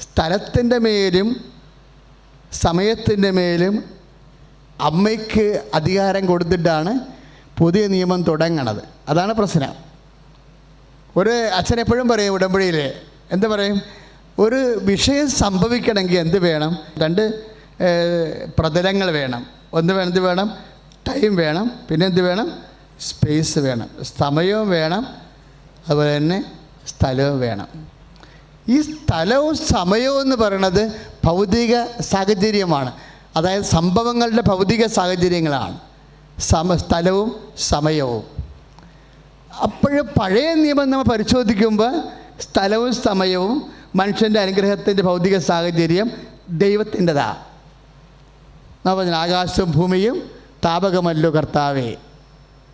സ്ഥലത്തിന്റെ മേലും സമയത്തിന്റെ മേലും അമ്മയ്ക്ക് അധികാരം കൊടുത്തിട്ടാണ് പുതിയ നിയമം തുടങ്ങണത്. അതാണ് പ്രശ്നം. ഒരു അച്ഛൻ എപ്പോഴും പറയും ഉടമ്പടിയിൽ എന്ത് പറയും? ഒരു വിഷയം സംഭവിക്കണമെങ്കിൽ എന്ത് വേണം? രണ്ട് പ്രതലങ്ങൾ വേണം. ഒന്ന് വേണം എന്ത് വേണം? ടൈം വേണം. പിന്നെ എന്ത് വേണം? സ്പേസ് വേണം. സമയവും വേണം. അതുപോലെ തന്നെ സ്ഥലവും വേണം. ഈ സ്ഥലവും സമയവും എന്ന് പറയുന്നത് ഭൗതിക സാഹചര്യമാണ്. അതായത് സംഭവങ്ങളുടെ ഭൗതിക സാഹചര്യങ്ങളാണ്. സമ സ്ഥലവും സമയവും. അപ്പോൾ പഴയ നിയമം നമ്മൾ പരിശോധിക്കുമ്പോൾ സ്ഥലവും സമയവും മനുഷ്യന്റെ അനുഗ്രഹത്തിന്റെ ഭൗതിക സാഹചര്യം ദൈവത്തിന്റെതാണ് നമ്മൾ പറഞ്ഞു ആകാശവും ഭൂമിയും താപകമല്ലോ കർത്താവേ.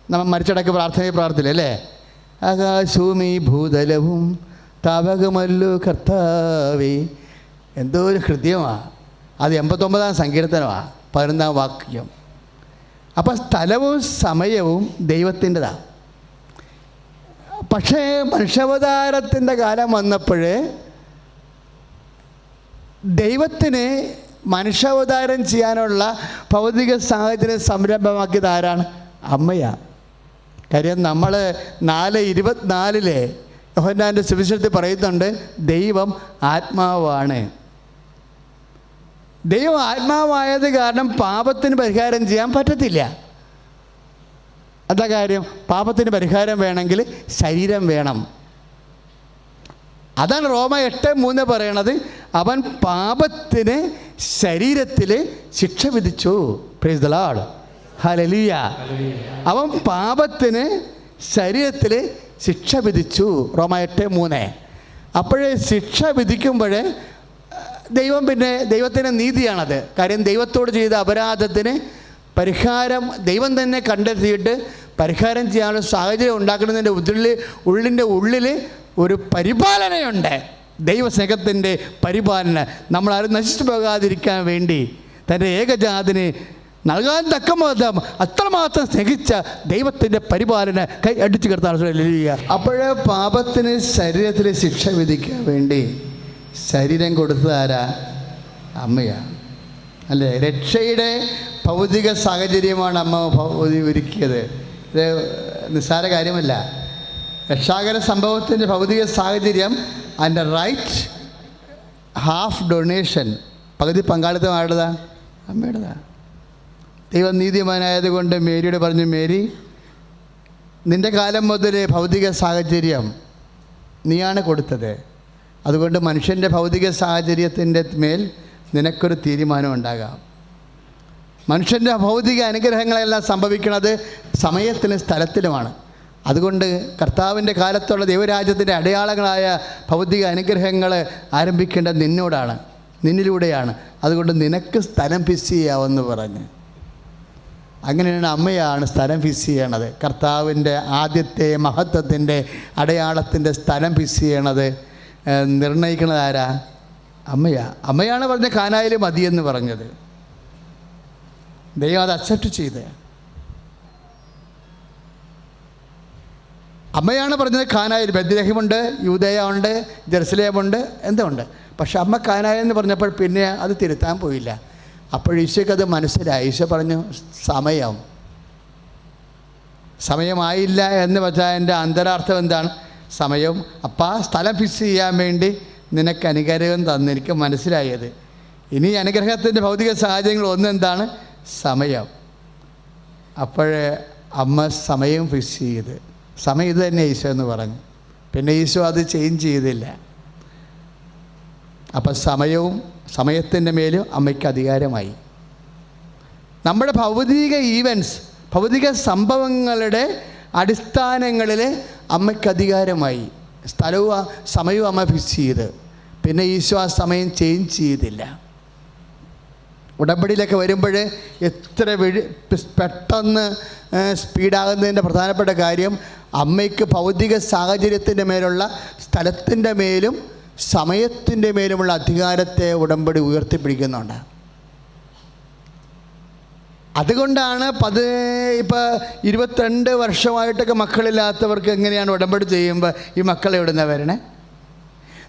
നമ്മൾ മരിച്ചടക്ക് പ്രാർത്ഥനയിൽ പ്രാർത്ഥില്ല? അല്ലേ ഈ ഭൂതലവും താപകമല്ലോ കർത്താവേ. എന്തോ ഒരു ഹൃദയമാണ് അത് എൺപത്തൊമ്പതാം സങ്കീർത്തനമാണ് പതിനൊന്നാം വാക്യം. അപ്പം സ്ഥലവും സമയവും ദൈവത്തിന്റെതാണ് പക്ഷേ മനുഷ്യാവതാരത്തിന്റെ കാലം വന്നപ്പോൾ ദൈവത്തിന് മനുഷ്യാവതാരം ചെയ്യാനുള്ള ഭൗതിക സാഹചര്യം സംരംഭമാക്കിയത് ആരാണ്? അമ്മയാണ് കാര്യം നമ്മൾ നാല് ഇരുപത്തിനാലിലെ യോഹന്നാന്റെ സുവിശേഷത്തിൽ പറയുന്നുണ്ട് ദൈവം ആത്മാവാണ്. ദൈവം ആത്മാവായത് കാരണം പാപത്തിന് പരിഹാരം ചെയ്യാൻ പറ്റത്തില്ല. എന്താ കാര്യം? പാപത്തിന് പരിഹാരം വേണമെങ്കിൽ ശരീരം വേണം. അതാണ് റോമ എട്ട് മൂന്ന് പറയണത്. അവൻ പാപത്തിന് ശരീരത്തിൽ ശിക്ഷ വിധിച്ചു. പ്രൈസ് ദ ലോർഡ് ഹലലിയ അവൻ പാപത്തിന് ശരീരത്തിൽ ശിക്ഷ വിധിച്ചു. റോമ എട്ട് മൂന്ന്. അപ്പോഴേ ശിക്ഷ വിധിക്കുമ്പോൾ ദൈവം പിന്നെ ദൈവത്തിന്റെ നീതിയാണത്. കാര്യം ദൈവത്തോട് ചെയ്ത അപരാധത്തിന് പരിഹാരം ദൈവം തന്നെ കണ്ടെത്തിയിട്ട് പരിഹാരം ചെയ്യാനുള്ള സാഹചര്യം ഉണ്ടാക്കുന്നതിന്റെ ഉള്ളിൽ ഉള്ളിന്റെ ഉള്ളിൽ ഒരു പരിപാലനയുണ്ട്. ദൈവസ്നേഹത്തിന്റെ പരിപാലന. നമ്മളാരും നശിച്ചു പോകാതിരിക്കാൻ വേണ്ടി തന്റെ ഏകജാതിന് നൽകാൻ തക്ക മതം അത്രമാത്രം സ്നേഹിച്ച ദൈവത്തിന്റെ പരിപാലന കൈ അടിച്ചു കിടത്താണ് അപ്പോഴേ പാപത്തിന് ശരീരത്തിൽ ശിക്ഷ വിധിക്കാൻ വേണ്ടി ശരീരം കൊടുത്തത് ആരാ? അമ്മയാണ് അല്ലേ? രക്ഷയുടെ ഭൗതിക സാഹചര്യമാണ് അമ്മ ഒരുക്കിയത്. ഇത് നിസ്സാര കാര്യമല്ല. രക്ഷാകര സംഭവത്തിന്റെ ഭൗതിക സാഹചര്യം അതിന്റെ റൈറ്റ് ഹാഫ് ഡൊണേഷൻ പകുതി പങ്കാളിത്തം ആരുടേതാ അമ്മയുടേതാ. ദൈവം നീതിമാനായതുകൊണ്ട് മേരിയോട് പറഞ്ഞു മേരി നിന്റെ കാലം മുതൽ ഭൗതിക സാഹചര്യം നീയാണ് കൊടുത്തത്. അതുകൊണ്ട് മനുഷ്യന്റെ ഭൗതിക സാഹചര്യത്തിന്റെ മേൽ നിനക്കൊരു തീരുമാനം ഉണ്ടാകാം. മനുഷ്യന്റെ ഭൗതിക അനുഗ്രഹങ്ങളെല്ലാം സംഭവിക്കുന്നത് സമയത്തിലും സ്ഥലത്തിലുമാണ്. അതുകൊണ്ട് കർത്താവിന്റെ കാലത്തുള്ള ദൈവരാജ്യത്തിന്റെ അടയാളങ്ങളായ ഭൗതിക അനുഗ്രഹങ്ങൾ ആരംഭിക്കേണ്ടത് നിന്നോടാണ് നിന്നിലൂടെയാണ്. അതുകൊണ്ട് നിനക്ക് സ്ഥലം ഫിക്സ് ചെയ്യാമെന്ന് പറഞ്ഞ് അങ്ങനെയാണ് അമ്മയാണ് സ്ഥലം ഫിക്സ് ചെയ്യണത്. കർത്താവിന്റെ ആദ്യത്തെ മഹത്വത്തിന്റെ അടയാളത്തിന്റെ സ്ഥലം ഫിക്സ് ചെയ്യണത്. നിർണയിക്കുന്നത് ആരാ? അമ്മയാ. അമ്മയാണ് പറഞ്ഞ കാനായിൽ മതിയെന്ന് പറഞ്ഞത്. ദൈവം അത് അക്സെപ്റ്റ് ചെയ്ത്. അമ്മയാണ് പറഞ്ഞത് കാനായിൽ. ബദ്രഹിമുണ്ട് ഉണ്ട് ജെറുസലേമുണ്ട് എന്തുണ്ട്? പക്ഷെ അമ്മ കാനായെന്ന് പറഞ്ഞപ്പോൾ പിന്നെ അത് തിരുത്താൻ പോയില്ല. അപ്പോൾ ഈശോയ്ക്കത് മനസ്സിലായി. ഈശോ പറഞ്ഞു സമയം. സമയമായില്ല എന്ന് വെച്ചാൽ എന്റെ അന്തരാർത്ഥം എന്താണ്? സമയം. അപ്പം ആ സ്ഥലം ഫിക്സ് ചെയ്യാൻ വേണ്ടി നിനക്ക് അനുഗ്രഹം തന്നു. എനിക്ക് മനസ്സിലായത്. ഇനി അനുഗ്രഹത്തിന്റെ ഭൗതിക സാഹചര്യങ്ങൾ ഒന്നെന്താണ് സമയം. അപ്പോൾ അമ്മ സമയം ഫിക്സ് ചെയ്ത്. സമയം ഇത് തന്നെ ഈശോ എന്ന് പറഞ്ഞു. പിന്നെ ഈശോ അത് ചേഞ്ച് ചെയ്തില്ല. അപ്പം സമയവും സമയത്തിന്റെ മേലും അമ്മയ്ക്ക് അധികാരമായി. നമ്മുടെ ഭൗതിക ഈവൻസ് ഭൗതിക സംഭവങ്ങളുടെ അടിസ്ഥാനങ്ങളിൽ അമ്മയ്ക്ക് അധികാരമായി. സ്ഥലവും സമയവും അമ്മ ഫിക്സ് ചെയ്ത്. പിന്നെ ഈശോ ആ സമയം ചേഞ്ച് ചെയ്തില്ല. ഉടമ്പടിയിലൊക്കെ വരുമ്പോൾ എത്ര വെഴി പെട്ടെന്ന് സ്പീഡാകുന്നതിന്റെ പ്രധാനപ്പെട്ട കാര്യം അമ്മയ്ക്ക് ഭൗതിക സാഹചര്യത്തിന്റെ മേലുള്ള സ്ഥലത്തിന്റെ മേലും സമയത്തിന്റെ മേലുമുള്ള അധികാരത്തെ ഉടമ്പടി ഉയർത്തിപ്പിടിക്കുന്നുണ്ട്. അതുകൊണ്ടാണ് പത് ഇപ്പോൾ ഇരുപത്തിരണ്ട് വർഷമായിട്ടൊക്കെ മക്കളില്ലാത്തവർക്ക് എങ്ങനെയാണ് ഉടമ്പടി ചെയ്യുമ്പോൾ ഈ മക്കൾ ഇവിടുന്ന് വരണേ?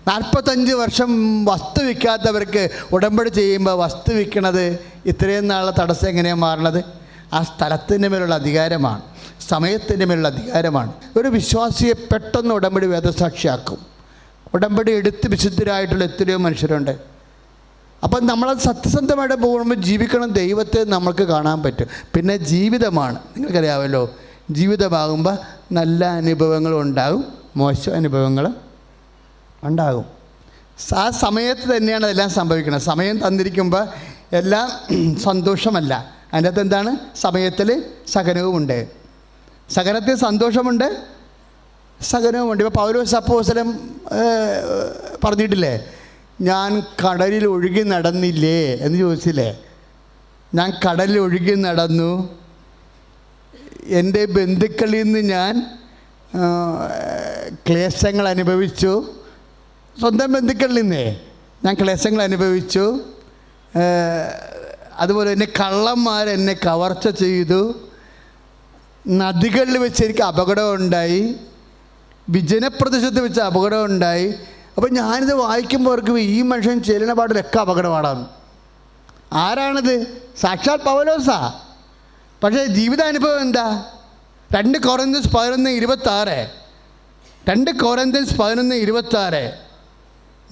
നാൽപ്പത്തഞ്ച് വർഷം വസ്തു വിൽക്കാത്തവർക്ക് ഉടമ്പടി ചെയ്യുമ്പോൾ വസ്തു വിൽക്കണത് ഇത്രയും നാളെ തടസ്സം എങ്ങനെയാണ് മാറണത്? ആ സ്ഥലത്തിന്റെ മേലുള്ള അധികാരമാണ് സമയത്തിന്റെ മേലുള്ള അധികാരമാണ്. ഒരു വിശ്വാസിയെ പെട്ടെന്ന് ഉടമ്പടി വേദസാക്ഷിയാക്കും. ഉടമ്പടി എടുത്ത് വിശുദ്ധരായിട്ടുള്ള എത്രയോ മനുഷ്യരുണ്ട്. അപ്പം നമ്മൾ സത്യസന്ധമായിട്ട് പോകുമ്പോൾ ജീവിക്കണം ദൈവത്തെ നമ്മൾക്ക് കാണാൻ പറ്റും. പിന്നെ ജീവിതമാണ്. നിങ്ങൾക്കറിയാമല്ലോ ജീവിതമാകുമ്പോൾ നല്ല അനുഭവങ്ങളും ഉണ്ടാകും മോശം അനുഭവങ്ങൾ ഉണ്ടാകും. ആ സമയത്ത് തന്നെയാണ് അതെല്ലാം സംഭവിക്കുന്നത്. സമയം തന്നിരിക്കുമ്പോൾ എല്ലാം സന്തോഷമല്ല. അതിന്റെ അകത്ത് എന്താണ്? സമയത്തിൽ സഹനവുമുണ്ട്. സഹനത്തിൽ സന്തോഷമുണ്ട് സഹനവുമുണ്ട് ഇപ്പോൾ പൗലോസ് അപ്പോസലം പറഞ്ഞിട്ടില്ലേ? ഞാൻ കടലിൽ ഒഴുകി നടന്നില്ലേ? എന്ന് ചോദിച്ചില്ലേ? ഞാൻ കടലിൽ ഒഴുകി നടന്നു. എന്റെ ബന്ധുക്കളിൽ നിന്ന് ഞാൻ ക്ലേശങ്ങൾ അനുഭവിച്ചു. സ്വന്തം ബന്ധുക്കളിൽ നിന്നേ ഞാൻ ക്ലേശങ്ങൾ അനുഭവിച്ചു. അതുപോലെ തന്നെ കള്ളന്മാർ എന്നെ കവർച്ച ചെയ്തു. നദികളിൽ വെച്ച് എനിക്ക് അപകടം വിജനപ്രദേശത്ത് വെച്ച് അപകടം ഉണ്ടായി അപ്പം ഞാനിത് വായിക്കുമ്പോൾ അവർക്ക് ഈ മനുഷ്യൻ ചെല്ലുന്ന പാട്ടിലൊക്കെ അപകടപാടാണ്. ആരാണിത്? സാക്ഷാൽ പവലോസാ പക്ഷേ ജീവിതാനുഭവം എന്താ? രണ്ട് കൊറന്തൻസ് പതിനൊന്ന് ഇരുപത്താറ്. രണ്ട് കൊറന്തൻസ് പതിനൊന്ന് ഇരുപത്താറ്.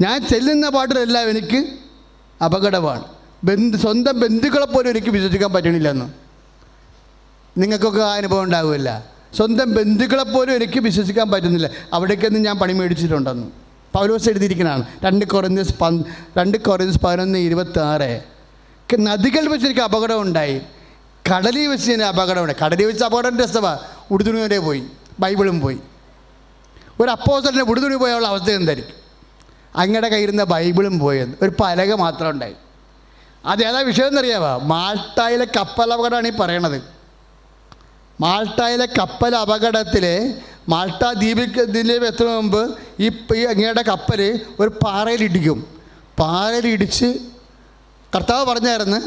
ഞാൻ ചെല്ലുന്ന പാട്ടിലെല്ലാം എനിക്ക് അപകടമാണ്. ബന്ധു സ്വന്തം ബന്ധുക്കളെപ്പോലും എനിക്ക് വിശ്വസിക്കാൻ പറ്റണില്ലെന്ന്. നിങ്ങൾക്കൊക്കെ ആ അനുഭവം ഉണ്ടാവില്ല സ്വന്തം ബന്ധുക്കളെപ്പോലും എനിക്ക് വിശ്വസിക്കാൻ പറ്റുന്നില്ല. അവിടേക്കൊന്നും ഞാൻ പണി മേടിച്ചിട്ടുണ്ടെന്ന്. പൗലോസ് എഴുതിയിരിക്കുന്നതാണ് രണ്ട് കൊറന്തസ് പ രണ്ട് കൊറന്തസ് പതിനൊന്ന് ഇരുപത്തി ആറ് നദികൾ വെച്ച് എനിക്ക് അപകടം ഉണ്ടായി കടലിൽ വെച്ച് എനിക്ക് അപകടം ഉണ്ടായി കടലിൽ വെച്ച് അപകടം രസമാണ് ഉടുതുണി വരെ പോയി. ബൈബിളും പോയി. ഒരു അപ്പോസലിന്റെ ഉടുതുണി പോയുള്ള അവസ്ഥ എന്തായിരിക്കും? അങ്ങയുടെ കയ്യിരുന്ന ബൈബിളും പോയെന്ന് ഒരു പലക മാത്രം ഉണ്ടായി. അത് ഏതാ വിഷയം എന്നറിയാമോ മാൾട്ടായിലെ കപ്പൽ അപകടമാണ് ഈ പറയണത്. മാൾട്ടായിലെ കപ്പൽ അപകടത്തിൽ മാൾട്ട ദ്വീപിൽ ഇതിലേക്ക് എത്തുന്ന മുമ്പ് ഈ ഈ അങ്ങയുടെ കപ്പൽ ഒരു പാറയിലിടിക്കും പാറയിലിടിച്ച് കർത്താവ് പറഞ്ഞായിരുന്നു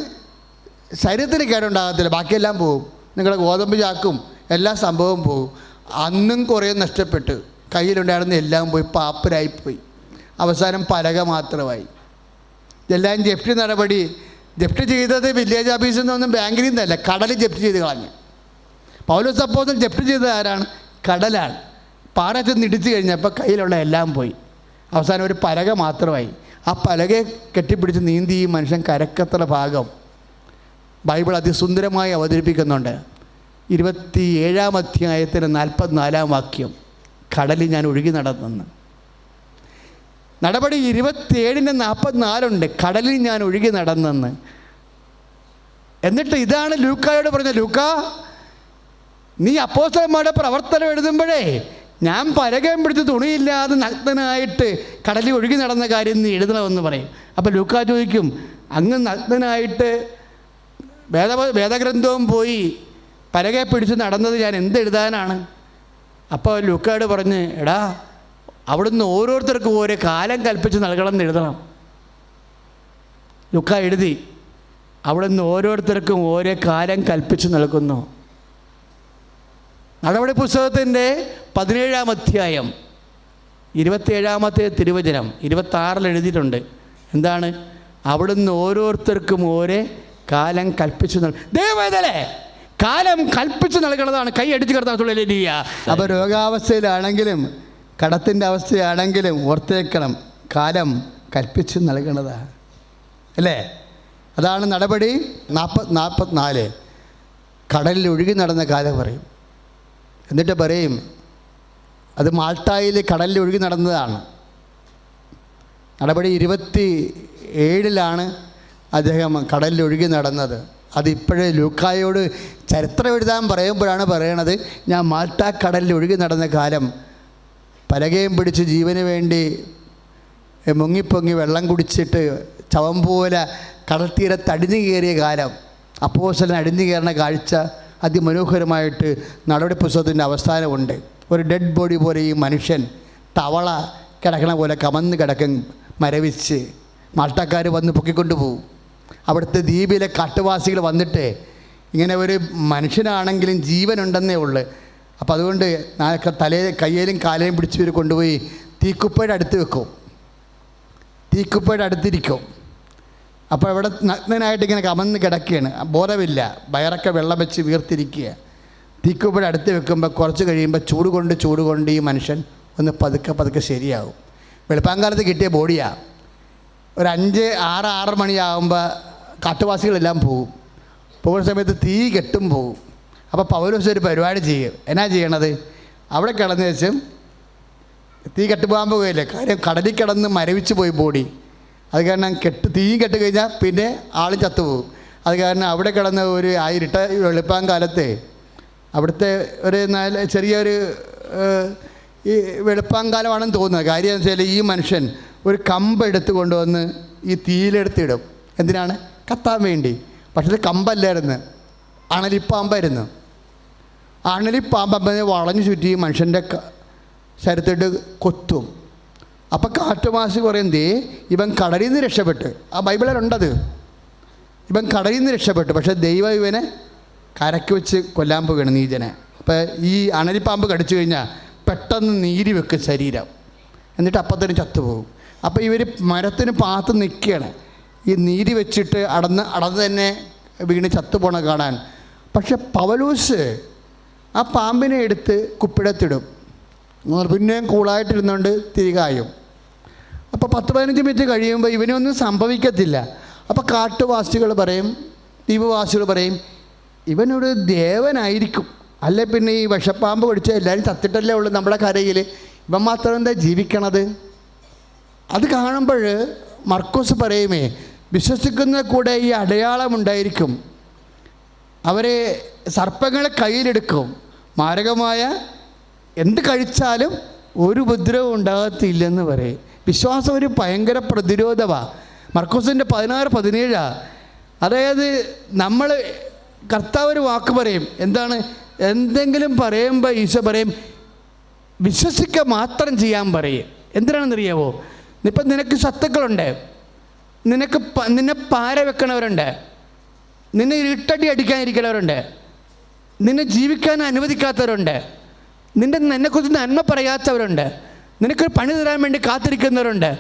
ശരീരത്തിന് കേടുണ്ടാകത്തില്ല ബാക്കിയെല്ലാം പോകും നിങ്ങളുടെ ഗോതമ്പ് ചാക്കും എല്ലാ സംഭവവും പോകും അന്നും കുറേ നഷ്ടപ്പെട്ട്. കയ്യിലുണ്ടായിരുന്ന എല്ലാം പോയി പാപ്പരായിപ്പോയി. അവസാനം പലക മാത്രമായി. ഇതെല്ലാം ജപ്തി നടപടി. ജപ്തി ചെയ്തത് വില്ലേജ് ഓഫീസിൽ നിന്നൊന്നും ബാങ്കിൽ നിന്നല്ല കടൽ ജപ്തി ചെയ്ത് കളഞ്ഞു. പൗലോസ് അപ്പോസൻ ജപ്തി ചെയ്തത് ആരാണ്? കടലാണ് പാറ നിന്ന് ഇടിച്ചു കഴിഞ്ഞപ്പോൾ കയ്യിലുള്ള എല്ലാം പോയി. അവസാനം ഒരു പലക മാത്രമായി. ആ പലകയെ കെട്ടിപ്പിടിച്ച് നീന്തി ഈ മനുഷ്യൻ കരക്കത്തുള്ള ഭാഗം ബൈബിൾ അതിസുന്ദരമായി അവതരിപ്പിക്കുന്നുണ്ട്. ഇരുപത്തി ഏഴാം അധ്യായത്തിന് നാൽപ്പത്തിനാലാം വാക്യം. കടലിൽ ഞാൻ ഒഴുകി നടന്നെന്ന്. നടപടി ഇരുപത്തിയേഴിന് നാൽപ്പത്തിനാലുണ്ട്. കടലിൽ ഞാൻ ഒഴുകി നടന്നെന്ന്. എന്നിട്ട് ഇതാണ് ലൂക്കായോട് പറഞ്ഞ ലൂക്ക നീ അപ്പോസ്തലന്മാരുടെ പ്രവർത്തനം എഴുതുമ്പോഴേ ഞാൻ പരകം പിടിച്ച് തുണിയില്ലാതെ നഗ്നനായിട്ട് കടലിൽ ഒഴുകി നടന്ന കാര്യം നീ എഴുതണമെന്ന് പറയും. അപ്പോൾ ലൂക്ക ചോദിക്കും അങ്ങ് നഗ്നനായിട്ട് വേദ വേദഗ്രന്ഥവും പോയി പരകെ പിടിച്ച് നടന്നത് ഞാൻ എന്തെഴുതാനാണ്? അപ്പോൾ ലൂക്കാട് പറഞ്ഞ് എടാ അവിടുന്ന് ഓരോരുത്തർക്കും ഓരോ കാലം കൽപ്പിച്ച് നൽകണം എന്ന് എഴുതണം. ലുക്ക എഴുതി അവിടുന്ന് ഓരോരുത്തർക്കും ഓരോ കാലം കൽപ്പിച്ച് നൽകുന്നു. നടപടി പുസ്തകത്തിന്റെ പതിനേഴാം അധ്യായം ഇരുപത്തേഴാമത്തെ തിരുവചനം ഇരുപത്താറിൽ എഴുതിയിട്ടുണ്ട്. എന്താണ്? അവിടുന്ന് ഓരോരുത്തർക്കും ഓരേ കാലം കൽപ്പിച്ചു നൽ ദൈവവേദലേ കാലം കൽപ്പിച്ചു നൽകണതാണ്. കൈ അടിച്ചു കിടത്താത്തുള്ളില്ല അപ്പോൾ രോഗാവസ്ഥയിലാണെങ്കിലും കടത്തിന്റെ അവസ്ഥയാണെങ്കിലും ഓർത്തേക്കണം. കാലം കൽപ്പിച്ചു നൽകണതാണ് അല്ലേ? അതാണ് നടപടി നാൽപ്പത് നാൽപ്പത്തിനാല് കടലിൽ ഒഴുകി നടന്ന കാലം പറയും. എന്നിട്ട് പറയും അത് മാൾട്ടായിൽ കടലിൽ ഒഴുകി നടന്നതാണ്. നടപടി ഇരുപത്തി ഏഴിലാണ് അദ്ദേഹം കടലിൽ ഒഴുകി നടന്നത്. അതിപ്പോഴേ ലൂക്കായോട് ചരിത്രം എഴുതാൻ പറയുമ്പോഴാണ് പറയണത് ഞാൻ മാൾട്ട കടലിൽ ഒഴുകി നടന്ന കാലം പലകയും പിടിച്ച് ജീവന് വേണ്ടി മുങ്ങിപ്പൊങ്ങി വെള്ളം കുടിച്ചിട്ട് ചവം പോലെ കടൽത്തീരത്ത് അടിഞ്ഞു കയറിയ കാലം അപ്പോസലൻ അടിഞ്ഞു കയറുന്ന കാഴ്ച അതിമനോഹരമായിട്ട് നടപടി പുസ്തകത്തിന്റെ അവസാനമുണ്ട്. ഒരു ഡെഡ് ബോഡി പോലെ ഈ മനുഷ്യൻ തവള കിടക്കണ പോലെ കമന്ന് കിടക്കും മരവിച്ച്. മാൾട്ടക്കാർ വന്ന് പൊക്കിക്കൊണ്ട് പോകും അവിടുത്തെ ദ്വീപിലെ കാട്ടുവാസികൾ വന്നിട്ട് ഇങ്ങനെ ഒരു മനുഷ്യനാണെങ്കിലും ജീവനുണ്ടെന്നേ ഉള്ളു. അപ്പോൾ അതുകൊണ്ട് തലേ കയ്യേലും കാലേലും പിടിച്ച് കൊണ്ടുപോയി തീക്കുപ്പയുടെ അടുത്ത് വെക്കും. തീക്കുപ്പയുടെ അടുത്തിരിക്കും. അപ്പോൾ ഇവിടെ നഗ്നനായിട്ട് ഇങ്ങനെ കമന്ന് കിടക്കുകയാണ്. ബോധമില്ല. വയറൊക്കെ വെള്ളം വെച്ച് വീർത്തിരിക്കുക. തീക്കുപ്പയുടെ അടുത്ത് വെക്കുമ്പോൾ കുറച്ച് കഴിയുമ്പോൾ ചൂട് കൊണ്ട് ചൂട് കൊണ്ട് ഈ മനുഷ്യൻ ഒന്ന് പതുക്കെ പതുക്കെ ശരിയാകും വെളുപ്പാങ്കാലത്ത് കിട്ടിയ ബോഡിയാണ് ഒരു അഞ്ച് ആറ് ആറ് മണിയാകുമ്പോൾ കാട്ടുവാസികളെല്ലാം പോകും പോകുന്ന സമയത്ത് തീ കെട്ടും പോകും അപ്പോൾ പൗലോസ് ഒരു പരിപാടി ചെയ്യും. എന്നാ ചെയ്യണത്? അവിടെ കിടന്ന് വെച്ചും തീ കെട്ടുപോകാൻ പോകുകയില്ലേ കാര്യം കടലിൽ കിടന്ന് മരവിച്ച് പോയി ബോഡി. അത് കാരണം കെട്ട് തീ കെട്ട് കഴിഞ്ഞാൽ പിന്നെ ആൾ ചത്തുപോകും. അത് കാരണം അവിടെ കിടന്ന ഒരു ആ ഇരുട്ട വെളുപ്പാൻ കാലത്തെ അവിടുത്തെ ഒരു നല്ല ചെറിയൊരു ഈ വെളുപ്പാങ്കാലമാണെന്ന് തോന്നുന്നത്. കാര്യം എന്ന് വെച്ചാൽ ഈ മനുഷ്യൻ ഒരു കമ്പ് എടുത്ത് കൊണ്ടുവന്ന് ഈ തീയിലെടുത്തിടും എന്തിനാണ്? കത്താൻ വേണ്ടി. പക്ഷേ ഇത് കമ്പല്ലായിരുന്നു. അണലിപ്പാമ്പായിരുന്നു. അണലിപ്പാമ്പ് വളഞ്ഞു ചുറ്റി മനുഷ്യന്റെ ശരത്തിട്ട് കൊത്തും. അപ്പം കാട്ടുമാസി പറയും ദേ ഇവൻ കടലിൽ നിന്ന് രക്ഷപ്പെട്ട്. ആ ബൈബിളിലുണ്ടത്. ഇവൻ കടലിൽ നിന്ന് രക്ഷപ്പെട്ടു. പക്ഷേ ദൈവം ഇവനെ കരക്ക് വെച്ച് കൊല്ലാൻ പോവുകയാണ് നീചനെ. അപ്പോൾ ഈ അണലിപ്പാമ്പ് കടിച്ചു കഴിഞ്ഞാൽ പെട്ടെന്ന് നീരി വെക്കും ശരീരം. എന്നിട്ട് അപ്പം തന്നെ ചത്തുപോകും. അപ്പോൾ ഇവർ മരത്തിന് പാത്ത് നിൽക്കുകയാണ്. ഈ നീരി വെച്ചിട്ട് അടന്ന് അടന്ന് തന്നെ വീണ് ചത്തുപോണ കാണാൻ. പക്ഷെ പവലൂസ് ആ പാമ്പിനെ എടുത്ത് കുപ്പിടത്തിടും പിന്നെയും കൂളായിട്ടിരുന്നുകൊണ്ട് തിരികായും അപ്പോൾ പത്ത് പതിനഞ്ച് മിനിറ്റ് കഴിയുമ്പോൾ ഇവനൊന്നും സംഭവിക്കത്തില്ല. അപ്പോൾ കാട്ടുവാസികൾ പറയും ദ്വീപവാസികൾ പറയും ഇവനൊരു ദേവനായിരിക്കും. അല്ലെ പിന്നെ ഈ വിഷപ്പാമ്പ് പിടിച്ച എല്ലാവരും ചത്തിട്ടല്ലേ ഉള്ളൂ നമ്മുടെ കരയിൽ ഇവൻ മാത്രം എന്താ ജീവിക്കണത്? അത് കാണുമ്പോൾ മർക്കോസ് പറയുമേ വിശ്വസിക്കുന്ന കൂടെ ഈ അടയാളമുണ്ടായിരിക്കും അവരെ സർപ്പങ്ങളെ കയ്യിലെടുക്കും. മാരകമായ എന്ത് കഴിച്ചാലും ഒരു ഉപദ്രവം ഉണ്ടാകത്തില്ലെന്ന് പറയും. വിശ്വാസം ഒരു ഭയങ്കര പ്രതിരോധമാണ് മർക്കോസിന്റെ പതിനാറ് പതിനേഴാണ് അതായത് നമ്മൾ കർത്താവ് ഒരു വാക്ക് പറയും. എന്താണ്? എന്തെങ്കിലും പറയുമ്പോൾ ഈശോ പറയും വിശ്വസിക്കുക മാത്രം ചെയ്യാൻ പറയും. എന്തിനാണെന്നറിയാവോ? ഇപ്പം നിനക്ക് ശത്രുക്കളുണ്ട്. നിനക്ക് നിന്നെ പാര വെക്കണവരുണ്ട്. നിന്നെ ഇരുട്ടടി അടിക്കാനിരിക്കുന്നവരുണ്ട് നിന്നെ ജീവിക്കാൻ അനുവദിക്കാത്തവരുണ്ട്. നിന്റെ നിന്നെക്കുറിച്ച് നന്മ പറയാത്തവരുണ്ട്. നിനക്കൊരു പണി തരാൻ വേണ്ടി കാത്തിരിക്കുന്നവരുണ്ട്.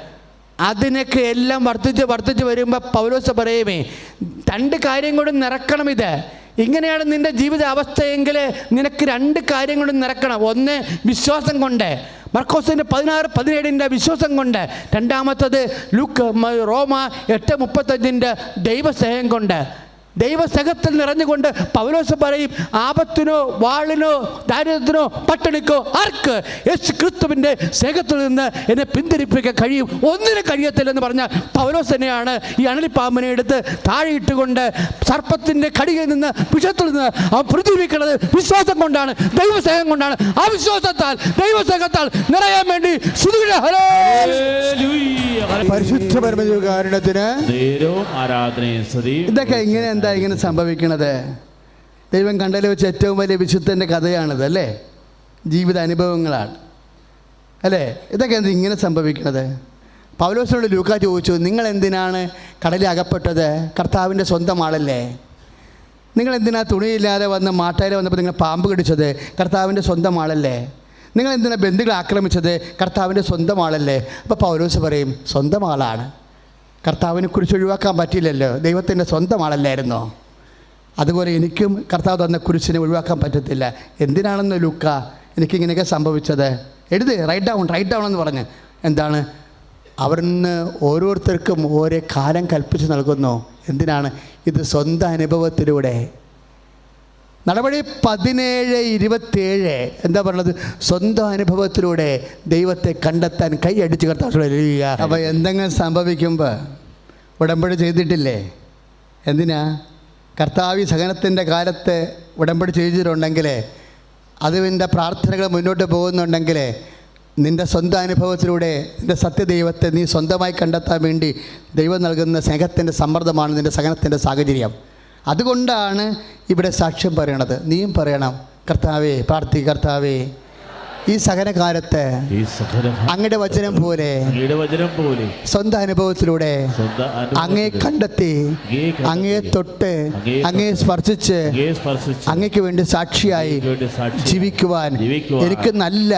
അതിനൊക്കെ എല്ലാം വർദ്ധിച്ച് വർദ്ധിച്ച് വരുമ്പോൾ പൗലോസ് പറയുമേ രണ്ട് കാര്യം കൂടി നിറക്കണം ഇത്. ഇങ്ങനെയാണ് നിന്റെ ജീവിത അവസ്ഥയെങ്കിൽ നിനക്ക് രണ്ട് കാര്യം കൂടി നിറക്കണം. ഒന്ന് വിശ്വാസം കൊണ്ട്. മർക്കോസിന്റെ പതിനാറ് പതിനേഴിന്റെ വിശ്വാസം കൊണ്ട്. രണ്ടാമത്തത് ലൂക്ക് റോമ എട്ട് മുപ്പത്തഞ്ചിന്റെ ദൈവസ്നേഹം കൊണ്ട്. ദൈവസഹത്തിൽ നിറഞ്ഞുകൊണ്ട് പൗലോസ് പറയും ആപത്തിനോ വാളിനോ ദാരിദ്ര്യത്തിനോ പട്ടിണിക്കോ ആർക്ക് യേശു ക്രിസ്തുവിന്റെ സ്നേഹത്തിൽ നിന്ന് എന്നെ പിന്തിരിപ്പിക്കാൻ കഴിയും? ഒന്നിനും കഴിയത്തില്ലെന്ന് പറഞ്ഞ പൗലോസ് തന്നെയാണ് ഈ അണലിപ്പാമ്പിനെ എടുത്ത് താഴെയിട്ടുകൊണ്ട് സർപ്പത്തിന്റെ കടിയിൽ നിന്ന് വിഷത്തിൽ നിന്ന് അവൻ പ്രതിപിക്കുന്നത് വിശ്വാസം കൊണ്ടാണ് ദൈവസ്നേഹം കൊണ്ടാണ്. ആ വിശ്വാസത്താൽ ദൈവസ്നേഹത്താൽ നിറയാൻ വേണ്ടി. പരിശുദ്ധ പരമജീവ കാരണത്തിന് ഇതൊക്കെ ഇങ്ങനെ എന്താ ഇങ്ങനെ സംഭവിക്കണത്? ദൈവം കണ്ടതിൽ വെച്ച് ഏറ്റവും വലിയ വിശുദ്ധന്റെ കഥയാണിത് അല്ലേ? ജീവിത അനുഭവങ്ങളാണ്. അല്ലേ? ഇതൊക്കെ എന്താ ഇങ്ങനെ സംഭവിക്കണത്? പൗലോസിനോട് ലൂക്ക ചോദിച്ചു നിങ്ങൾ എന്തിനാണ് കടലിൽ അകപ്പെട്ടത്? കർത്താവിന്റെ സ്വന്തം ആളല്ലേ? നിങ്ങൾ എന്തിനാ തുണിയില്ലാതെ വന്ന് മാട്ടയിൽ വന്നപ്പോൾ നിങ്ങൾ പാമ്പ് കടിച്ചത്? കർത്താവിന്റെ സ്വന്തം ആളല്ലേ? നിങ്ങൾ എന്തിനാ ബന്ധുക്കളെ ആക്രമിച്ചത്? കർത്താവിന്റെ സ്വന്തം ആളല്ലേ? അപ്പോൾ പൗലോസ് പറയും സ്വന്തം ആളാണ്. കർത്താവിനെ കുറിച്ച് ഒഴിവാക്കാൻ പറ്റില്ലല്ലോ. ദൈവത്തിന്റെ സ്വന്തം ആളല്ലായിരുന്നോ? അതുപോലെ എനിക്കും കർത്താവ് തന്ന കുരിശിനെ ഒഴിവാക്കാൻ പറ്റത്തില്ല. എന്തിനാണെന്ന് ലുക്ക എനിക്കിങ്ങനെയൊക്കെ സംഭവിച്ചത്? എഴുത് റൈറ്റ് ഡൗൺ റൈറ്റ് ഡൗൺ എന്ന് പറഞ്ഞ്. എന്താണ്? അവരിന്ന് ഓരോരുത്തർക്കും ഓരോ കാലം കൽപ്പിച്ച് നൽകുന്നു. എന്തിനാണ്? ഇത് സ്വന്തം അനുഭവത്തിലൂടെ. നടപടി പതിനേഴ് ഇരുപത്തേഴ് എന്താ പറയുന്നത് സ്വന്തം അനുഭവത്തിലൂടെ ദൈവത്തെ കണ്ടെത്താൻ കൈയടിച്ച് കർത്താവ് അപ്പോൾ എന്തെങ്കിലും സംഭവിക്കുമ്പോൾ ഉടമ്പടി ചെയ്തിട്ടില്ലേ? എന്തിനാ? കർത്താവി സഹനത്തിന്റെ കാലത്ത് ഉടമ്പടി ചെയ്തിട്ടുണ്ടെങ്കിൽ അതിന്റെ പ്രാർത്ഥനകൾ മുന്നോട്ട് പോകുന്നുണ്ടെങ്കിൽ നിന്റെ സ്വന്തം അനുഭവത്തിലൂടെ നിന്റെ സത്യദൈവത്തെ നീ സ്വന്തമായി കണ്ടെത്താൻ വേണ്ടി ദൈവം നൽകുന്ന സ്നേഹത്തിന്റെ സമ്മർദ്ദമാണ് നിന്റെ സഹനത്തിന്റെ സാഹചര്യം. അതുകൊണ്ടാണ് ഇവിടെ സാക്ഷ്യം പറയണത്. നീയും പറയണം. കർത്താവേ പ്രാർത്ഥി കർത്താവേ. ഈ സഹനകാലത്ത് അങ്ങയുടെ വചനം പോലെ പോലെ സ്വന്തം അനുഭവത്തിലൂടെ അങ്ങയെ കണ്ടെത്തി അങ്ങയെ തൊട്ട് അങ്ങയെ അങ്ങേ സ്പർശിച്ച് അങ്ങയെ സ്പർശിച്ച് അങ്ങയ്ക്ക് വേണ്ടി സാക്ഷിയായി ജീവിക്കുവാൻ എനിക്ക് നല്ല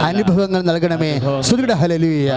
അനുഭവങ്ങൾ നൽകണമേ. സുദൃഢ ഹലലുയ